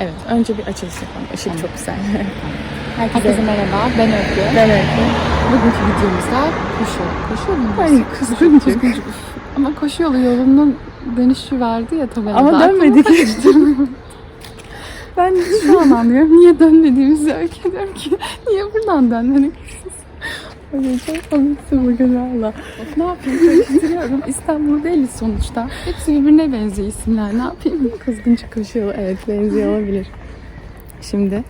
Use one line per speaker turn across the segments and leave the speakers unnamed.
Evet, önce bir açılış yapalım. Işık çok güzel.
Herkese merhaba, ben Öykü.
Ben Öykü.
Bugünkü videomuzda koşu. Koşu mu?
Hayır, kızgıncık.
Ama koşu yolu yolunun dönüşü vardı ya tabelada.
Ama dönmedik.
Ben şu an anlıyorum niye dönmediğimizi Öykü ki niye buradan dönmedik?
Çok komiksin bugün valla.
Ne yapayım karıştırıyorum. İstanbul değiliz sonuçta. Hepsi birbirine benziyor isimler. Ne yapayım?
Kızgıncık koşuyor. Evet, benziyor olabilir. Şimdi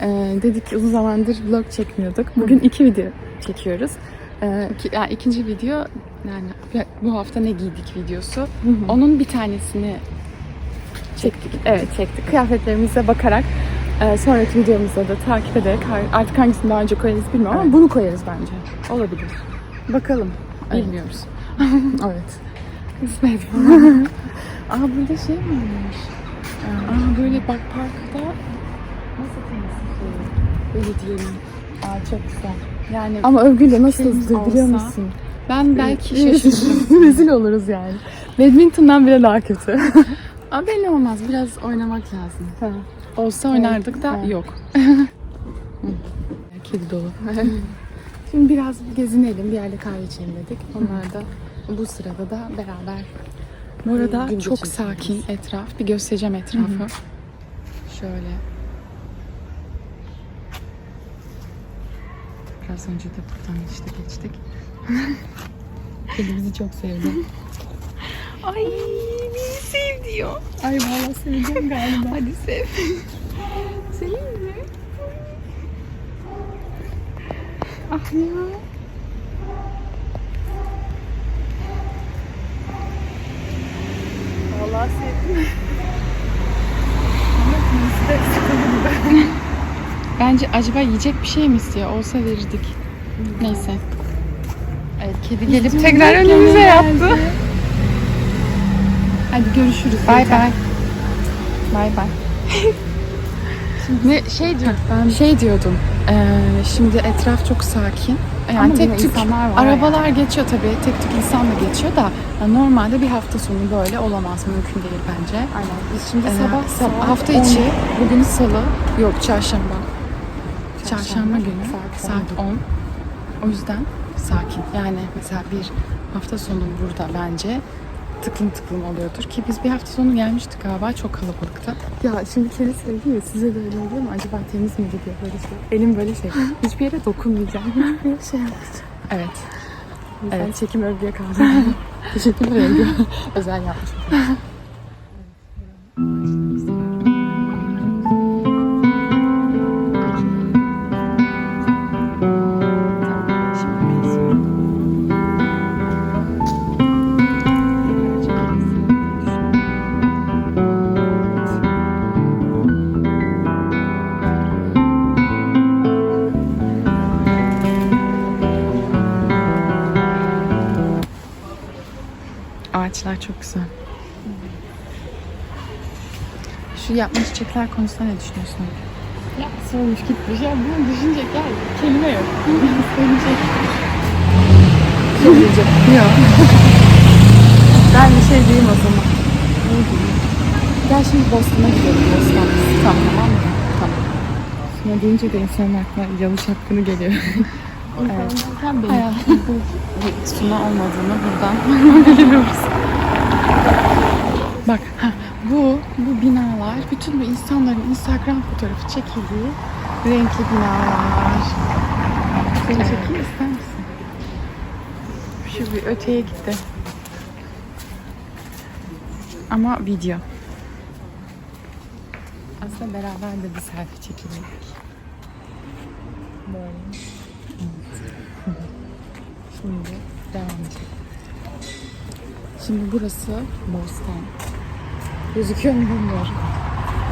e, dedik ki uzun zamandır vlog çekmiyorduk. Bugün iki video çekiyoruz. E,
İki, yani ikinci video yani bu hafta ne giydik videosu. Onun bir tanesini
çektik. Evet çektik. Kıyafetlerimize bakarak e, sonraki videomuzda da takip ederek artık hangisini daha önce koyarız bilmiyorum ama bunu koyarız bence. Olabilir. Bakalım. Evet.
bilmiyoruz.
Evet.
Kısmet. Aa burada şey mi olmuş? Aa böyle bak parkta nasıl temizliyor? Öyle diyelim.
Aa, çok güzel.
Yani
Ama övgüyle nasıl
Şeyimiz
hızlı biliyor
olsa-
musun?
ben belki şaşırırım.
Rezil oluruz yani. Badminton'dan bile daha kötü.
Ama belli olmaz. Biraz oynamak lazım.
Ha.
Olsa oynardık da yok.
Kedi dolu. Şimdi biraz bir gezinelim, bir yerde kahve içelim dedik. Onlar da
Bu sırada da beraber. Bu arada
Gün
çok
geçireceğiz.
sakin etraf. Bir göstereceğim etrafı. Şöyle. Biraz önce de buradan işte geçtik. Kedi bizi çok sevdi. Ay beni sev diyor.
Ay valla seveceğim galiba.
Hadi sev. Seveyim mi? Ah ya.
Valla sevdim. Ama kimisi de sıkıldı.
Bence acaba yiyecek bir şey mi istiyor? Olsa verirdik. Neyse. Evet, kedi gelip tekrar önümüze
geldi.
Hadi görüşürüz. Bay bay. Bay bay. ne şey diyor, ben şey diyordum. eee, şimdi etraf çok sakin. Yani
Ama
tek
yine
tük
insanlar var
arabalar geçiyor tabii. Tek tük insan da geçiyor da ya normalde bir hafta sonu böyle olamaz. Mümkün değil bence.
Aynen. Biz şimdi
Ee,
sabah
sab-
saat
hafta
10
içi bugün salı yok çarşamba. Çarşamba,
Çarşamba
günü
saat
saat 10. O yüzden sakin. Yani mesela bir hafta sonu burada bence tıklım tıklım oluyordur ki biz bir hafta sonu gelmiştik galiba çok kalabalıktı.
Ya şimdi kedi sevdi ya size de öyle oluyor mu? Acaba temiz mi gidiyor böyle şey? Elim böyle şey. Hiçbir yere dokunmayacağım. Hiçbir şey yapmayacağım.
Evet.
Evet. Çekim övgüye kaldı. Teşekkürler övgü. Özel yapmışım.
Ağaçlar çok güzel. Şu yapma çiçekler konusunda ne düşünüyorsun?
Ya sormuş gitmiş. Ya bunu düşünecek ya kelime yok. Söyleyecek. Söyleyecek. Yok. ben bir şey diyeyim o zaman. Ne diyeyim?
Gel şimdi Boston'a gidelim. Boston. Tamam, mı? Tamam.
Şuna deyince de insanın aklına yalı şapkını geliyor.
Evet. Bu bir suna olmadığını buradan biliyoruz. Bak ha, bu bu binalar bütün bu insanların Instagram fotoğrafı çekildiği renkli binalar.
Seni
Evet.
çekeyim ister misin?
Şu bir öteye gitti. Ama video. Aslında beraber de bir selfie çekildik.
Böyle.
Şimdi devam edelim. Şimdi burası Boston.
Gözüküyor mu bilmiyorum.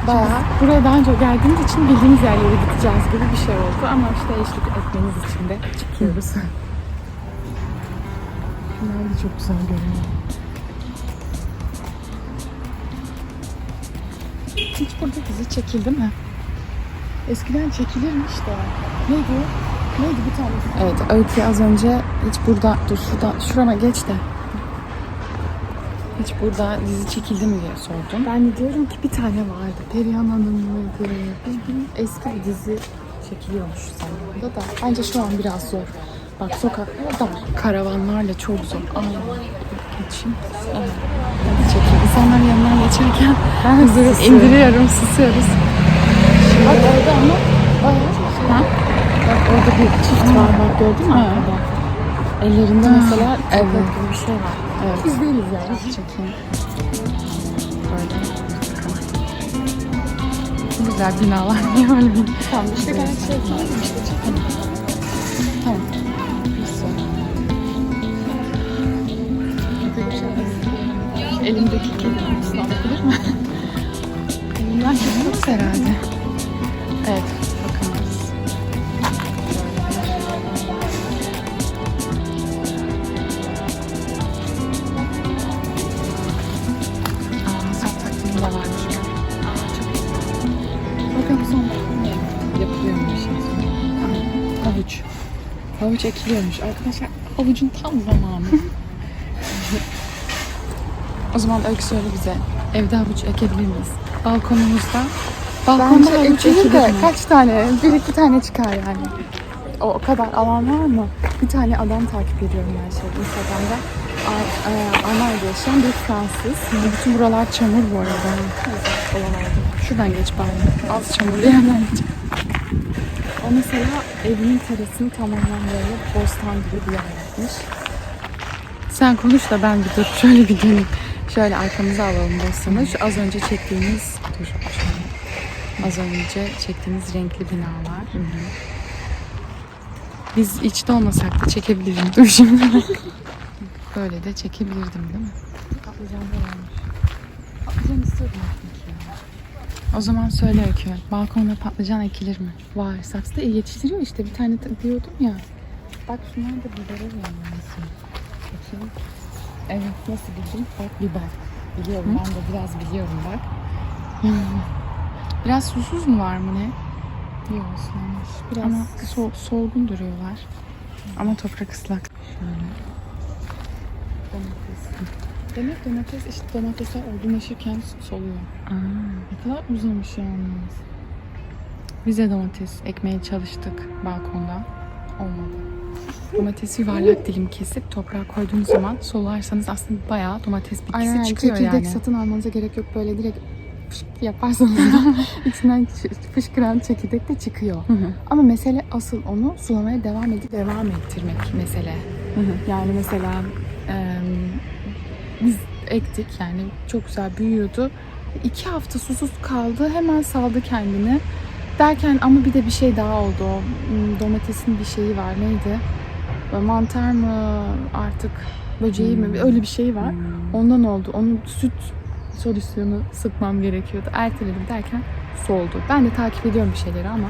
Bayağı buraya daha önce geldiğimiz için bildiğimiz yerlere gideceğiz gibi bir şey oldu. Ama işte eşlik etmeniz için de çıkıyoruz.
Bunlar da çok güzel görünüyor.
Hiç burada dizi çekildi mi? Eskiden çekilirmiş de. Neydi? Neydi bir tane? Evet Öykü az önce hiç burada dur şuradan şurama geç de. Hiç burada dizi çekildi mi diye sordum.
Ben de diyorum ki bir tane vardı. Perihan Hanım mıydı? Bir, bir eski bir dizi çekiliyormuş zamanında da. Bence şu an biraz zor. Bak sokaklar dar.
Karavanlarla çok zor. Ay, geçeyim. Hadi çekeyim. İnsanlar yanından geçerken hızlı indiriyorum, susuyoruz.
Bak orada ama bayağı
Ha?
Bak orada bir çift var bak gördün mü arkada? Ellerinde mesela
evet.
gibi bir şey var.
Evet.
Biz değiliz yani.
Çekeyim. Böyle. Güzel binalar niye öyle bir...
Tamam işte gayet şey var. İşte çekelim.
Tamam. Nasıl?
Elimdeki kedi kutusunu alabilir mi?
Bunlar çekilmez herhalde. Evet. Havuç ekiliyormuş. Arkadaşlar havucun tam zamanı. o zaman Öykü söyle bize. Evde havuç ekebilir miyiz? Balkonumuzda. Balkonda
Bence
havuç
ekilir
ekilir
de
mi?
kaç tane? Bir iki tane çıkar yani. O, o kadar alan var mı? Bir tane adam takip ediyorum ben şey Instagram'da. Ar- e, Almanya'da yaşayan bir Fransız.
Bütün buralar çamur bu arada. Şuradan geç bari. Az çamurlu yerden geç.
O mesela evinin terasını tamamen böyle bostan gibi bir yer yapmış.
Sen konuş da ben bir dur. Şöyle bir döneyim. Şöyle arkamıza alalım bostanı. Şu az önce çektiğimiz... Dur şöyle. Az önce çektiğimiz renkli binalar. Biz içte olmasak da çekebilirim. Dur şimdi. Böyle de çekebilirdim değil mi?
Patlıcan da varmış. Patlıcan istiyordum aslında.
O zaman söyle Öykü. Balkonda patlıcan ekilir mi?
Var. Saksıda iyi yetiştiriyor işte. Bir tane diyordum ya. Bak şunlar da bibere vermesi. Bakayım. Evet nasıl bildin? Bak biber. Biliyorum ben de biraz biliyorum bak.
Biraz susuz mu var mı ne?
Yok ıslanmış. Biraz
Ama so- solgun duruyorlar. Ama toprak ıslak.
şöyle. Domates. Demek domates işte domatesler olgunlaşırken soluyor.
Aa.
Ne kadar uzamış yalnız.
Biz de domates ekmeye çalıştık balkonda. Olmadı. Domatesi yuvarlak dilim kesip toprağa koyduğunuz zaman solarsanız aslında bayağı domates bitkisi
Aynen yani
çıkıyor
çekirdek
yani.
satın almanıza gerek yok. Böyle direkt fışk yaparsanız da içinden fışkıran çekirdek de çıkıyor.
Hı hı.
Ama mesele asıl onu sulamaya devam edip
Devam ettirmek mesele.
yani mesela
biz ektik yani çok güzel büyüyordu. İki hafta susuz kaldı hemen saldı kendini.
derken ama bir de bir şey daha oldu. O, hmm, Domatesin bir şeyi var. Neydi? Mantar mı artık böceği mi? Öyle bir şey var. Ondan oldu. Onun süt solüsyonu sıkmam gerekiyordu. Erteledim derken soldu. Ben de takip ediyorum bir şeyleri ama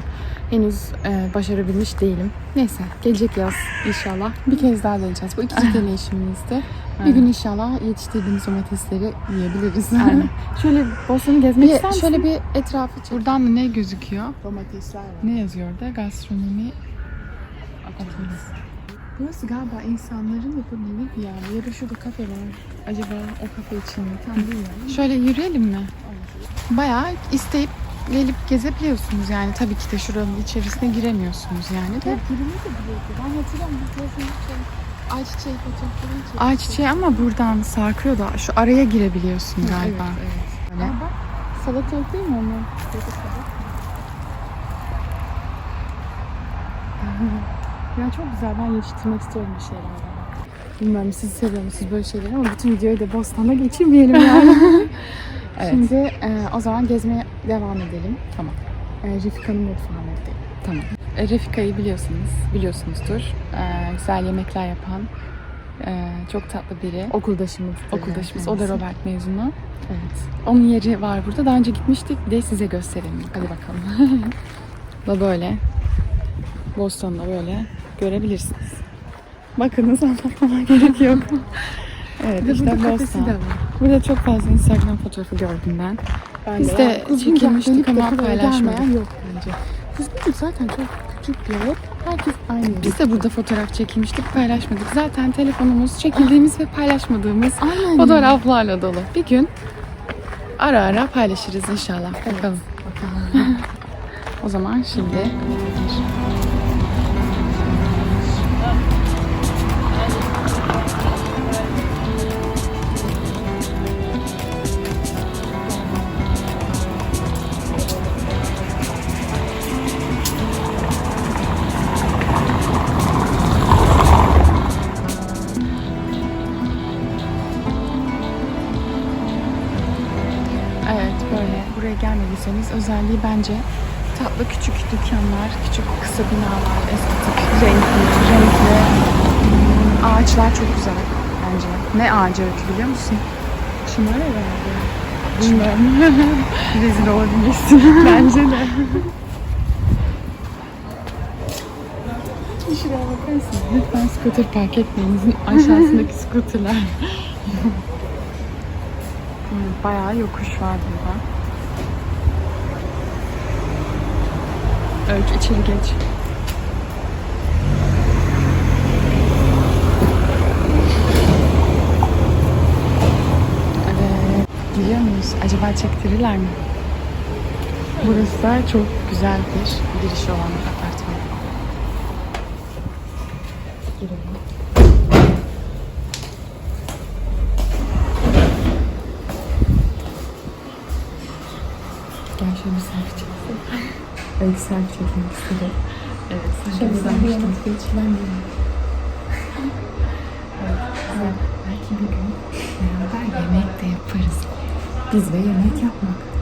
henüz e, başarabilmiş değilim. Neyse gelecek yaz inşallah bir kez daha deneyeceğiz. Bu ikinci deneyişimizde. Bir gün inşallah yetiştirdiğimiz domatesleri yiyebiliriz.
Aynen.
şöyle Boston'u gezmek
Bir-
ister misin?
şöyle
bir etrafı çek.
Buradan da ne gözüküyor?
domatesler var.
Ne yazıyor orada? Gastronomi atölyesi.
Burası galiba insanların yapabildiği bir yer. Ya da şurada kafe var. Acaba o kafe için mi? Tam bilmiyorum.
Şöyle yürüyelim mi? Bayağı isteyip gelip gezebiliyorsunuz yani. Tabii ki de şuranın içerisine giremiyorsunuz yani de.
Evet, girmeyi de biliyordu. Ben hatırlıyorum. Şey, ayçiçeği fotoğraflarını çekti.
Ama buradan sarkıyor da şu araya girebiliyorsun
Evet,
galiba.
evet.
Böyle.
Aa, bak salatalık değil mi onlar? ya çok güzel. Ben yetiştirmek istiyorum bir şeyler. Bilmiyorum siz seviyor musunuz böyle şeyleri ama bütün videoyu da Bostan'da geçirmeyelim yani.
Evet.
Şimdi e, o zaman gezmeye devam edelim.
Tamam.
E, Refika'nın mutfağına gidelim.
Tamam. E, Refika'yı biliyorsunuz, biliyorsunuzdur. E, güzel yemekler yapan, e, çok tatlı biri.
Okuldaşımız.
Okuldaşımız. O da Robert mezunu.
Evet.
Onun yeri var burada. Daha önce gitmiştik. De size gösterelim. Hadi bakalım. da böyle. Boston'da böyle görebilirsiniz.
Bakınız anlatmama gerek yok.
Evet
de
işte
burada
Boston.
de.
Burada çok fazla Instagram fotoğrafı gördüm ben.
Ben
Biz de
kuzgun
çekilmiştik
de
ama paylaşmadık.
yok bence. Kuzgun zaten çok küçük bir yer.
Herkes aynı. Biz de burada fotoğraf çekilmiştik, paylaşmadık. Zaten telefonumuz çekildiğimiz ve paylaşmadığımız
Aynen.
fotoğraflarla dolu. Bir gün ara ara paylaşırız inşallah. Bakalım. O zaman şimdi gelmediyseniz özelliği bence tatlı küçük dükkanlar, küçük kısa binalar, estetik, renkli, renkli hmm, ağaçlar çok güzel bence. Ne ağacı öykü biliyor musun?
Çınar herhalde.
Bilmiyorum. Rezil olabilirsin. bence de. Şuraya bakar mısın? Lütfen scooter park etmeyinizin aşağısındaki scooterlar. Hmm, Bayağı yokuş var burada. Öykü içeri geç. Evet. Biliyor muyuz? Acaba çektirirler mi? Burası da çok güzel bir giriş olan bir apartman.
Gel şöyle bir selfie çeksin. Evet selfie çekmek istedim.
Evet,
Şöyle
güzel.
bir yanıt geçilen bir Evet, belki bir gün beraber yemek de yaparız. Biz ve yemek yapmak.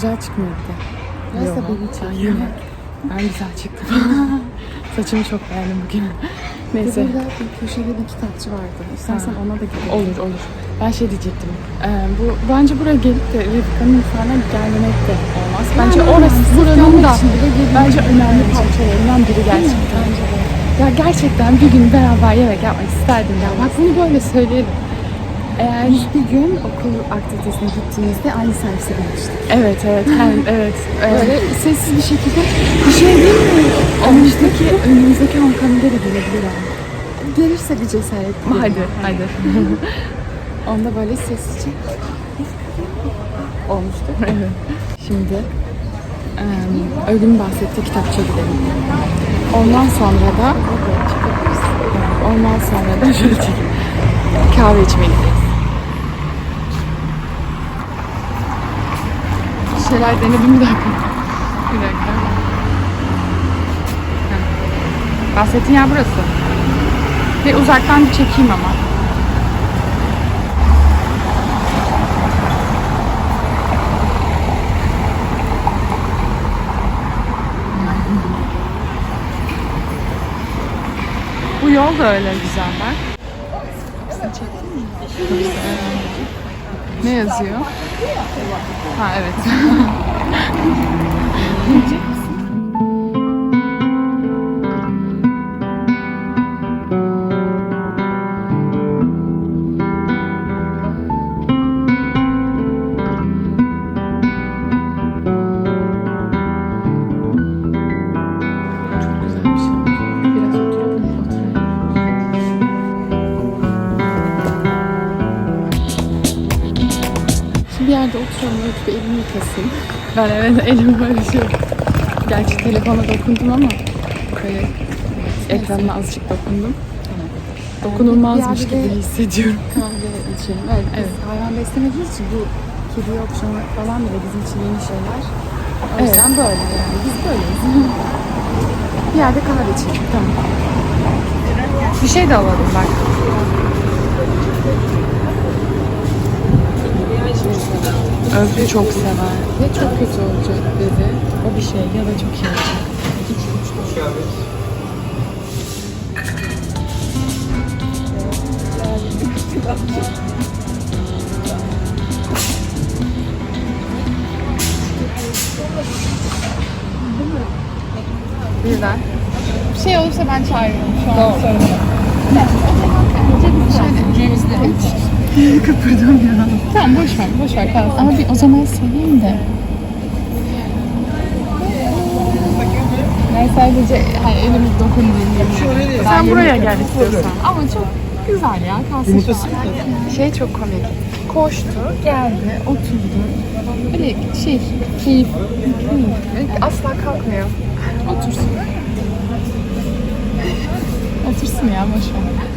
Güzel çıkmıyor bir de.
Biraz da çek.
Yok. Ben güzel çıktım. Saçımı çok beğendim bugün. Neyse.
Burada bir köşede bir kitapçı vardı. İstersen ona da gidelim.
Olur olur. Ben şey diyecektim. Ee, bu bence buraya gelip de Refika'nın falan gelmemek de olmaz. Bence
Yani
orası buranın da bence önemli parçalarından biri gerçekten.
Bence de.
Ya gerçekten bir gün beraber yemek yapmak isterdim ya. Bak bunu böyle söyleyelim. Eğer
Biz bir gün okul aktivitesine gittiğimizde aynı servise binmiştik.
evet evet hem evet
Böyle
böyle
sessiz bir şekilde
bir şey değil mi? Önümüzdeki önümüzdeki homecoming'e de gelebilir yani.
gelirse bir cesaret.
Hadi hadi.
Onda böyle sessizce
olmuştu. Evet. Şimdi eee Ölüm bahsettiği kitapçıya gidelim. Ondan sonra da ondan sonra da şöyle. Kahve içmeye gideriz. Bir şeyler denedim bir dakika. Bir dakika. Heh. Bahsettiğin yer burası. Bir uzaktan bir çekeyim ama. Bu yol da öyle güzel bak. Ne yazıyor? Ha evet. bir yerde oturalım, öyle bir elimi yıkasın. Ben evet elimi böyle şey Gerçi telefona dokundum ama böyle ekranına azıcık dokundum.
Dokunulmazmış gibi hissediyorum.
Kahve içelim. Evet, biz
Evet.
hayvan beslemediğimiz için bu kedi şunlar falan bile bizim için yeni şeyler. O
Evet.
yüzden böyle yani. Biz böyleyiz. bir yerde kahve içelim. Tamam.
Bir şey de alalım bak. Özgü çok sever.
Ve çok kötü olacak dedi.
O bir şey ya da çok iyi olacak.
Birden.
Bir şey olursa ben çağırırım şu an söyleyeyim.
Kıpırdamıyor.
Tamam boş ver, boş ver kalsın.
Ama bir o zaman söyleyeyim de.
Ben sadece hani elimi dokunduğum
Sen buraya gel istiyorsan. Ama çok güzel ya. Kalsın şu an.
Şey çok komik. Koştu, geldi, oturdu. Böyle şey, keyif. Asla kalkmıyor.
Otursun.
Otursun ya boş ver.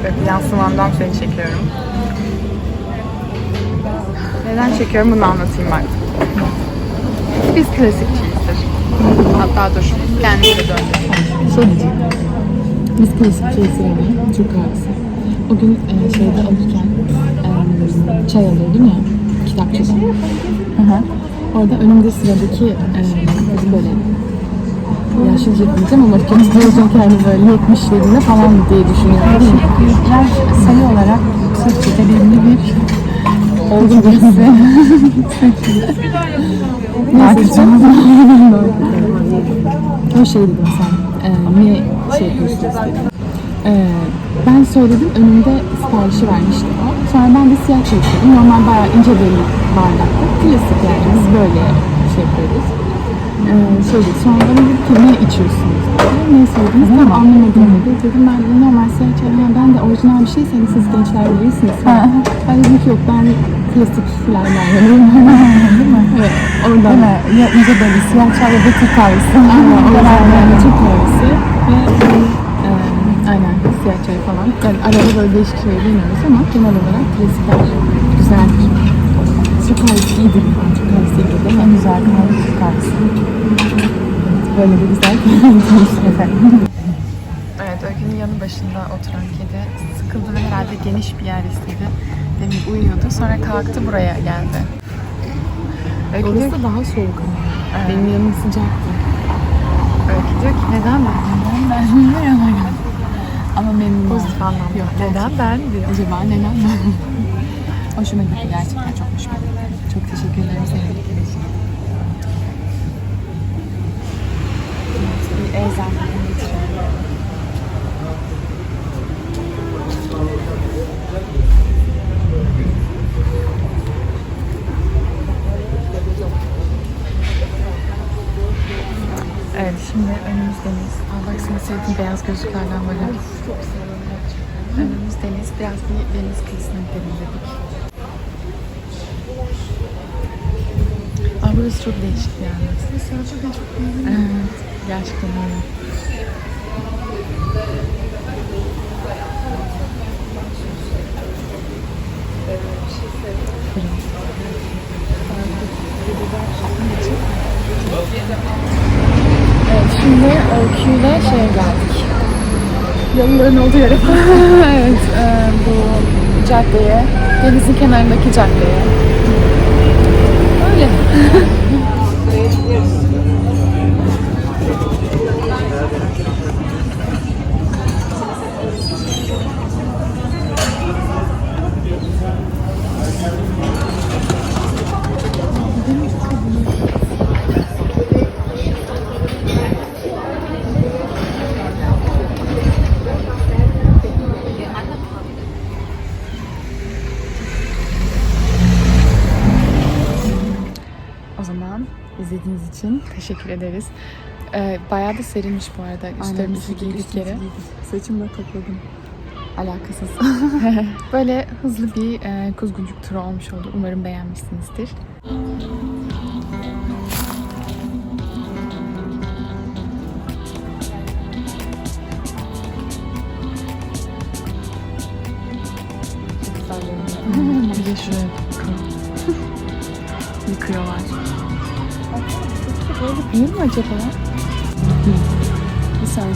Evet, yansımamdan seni çekiyorum. Neden çekiyorum bunu anlatayım bak. Biz klasikçiyizdir. Hatta dur, kendimize döndür.
Şey diyeceğim. Biz klasik şey sıralayalım. Türk kahvesi. O gün e, şeyde alırken çay alıyordum ya kitapçıda. Hı hı. Orada önümde sıradaki e, kız böyle yaşlıca diyeceğim ama diyecek yani böyle 70'lerinde falan diye düşünüyorum. Yaş sayı olarak Türkçe'de belli bir olgun birisi. Neyse o şey dedim sen. E, ne şey yapıyorsunuz dedim. E, ben söyledim önümde siparişi vermişti o. Sonra ben de siyah çay içiyordum. Normal bayağı ince bir bardakta. Klasik yani biz böyle şey yapıyoruz. E, şey dedi, sonra bana dedi ki ne içiyorsunuz dedi. Ne söylediniz tam anlamadım dedi. Dedim ben de normal siyah çay. Ha, ben de orijinal bir şey seni siz gençler bilirsiniz. ben dedim ki yok ben klasik filanlar yanıyım. Değil mi? Evet. Oradan. Değil mi? Ya ince böyle siyah çay ya da Türk kahvesi. Aynen. Oradan yani Türk kahvesi ve aynen siyah çay falan. Yani arada böyle değişik şeyler deniyoruz ama genel olarak klasikler güzeldir. Türk kahvesi iyidir. Kahvesi iyidir? En güzel Türk kahvesi. Böyle bir güzel efendim.
Evet, Öykü'nün yanı başında oturan kedi sıkıldı ve herhalde geniş bir yer istedi. Demin uyuyordu. Sonra kalktı buraya geldi. Öykü ki,
daha soğuk ama.
Evet.
Benim yanım sıcaktı.
Öykü diyor ki neden ben?
Neden ben bilmiyorum. Ama memnun
Pozitif anlamda.
Yok,
neden ben diyor.
Acaba neden ben? Hoşuma gitti gerçekten çok hoşuma gitti. Çok teşekkür ederim sevdikleri için. Evet, bir eczaneden geçiyorum.
Evet, şimdi önümüz deniz. Aa, bak senin sevdiğin beyaz gözlüklerden böyle. Önümüz deniz. Biraz bir deniz kıyısına gidelim dedik. Aa, burası çok değişik
beğendim.
Evet, gerçekten öyle.
Evet, şimdi Öykü'yle şeye geldik.
Yolların olduğu yere
evet, e, bu caddeye, denizin kenarındaki caddeye. Öyle. için teşekkür ederiz. Ee, bayağı da serinmiş bu arada. Üstlerimizi giydik yere.
Saçımı da topladım.
Alakasız. Böyle hızlı bir e, kuzguncuk turu olmuş oldu. Umarım beğenmişsinizdir.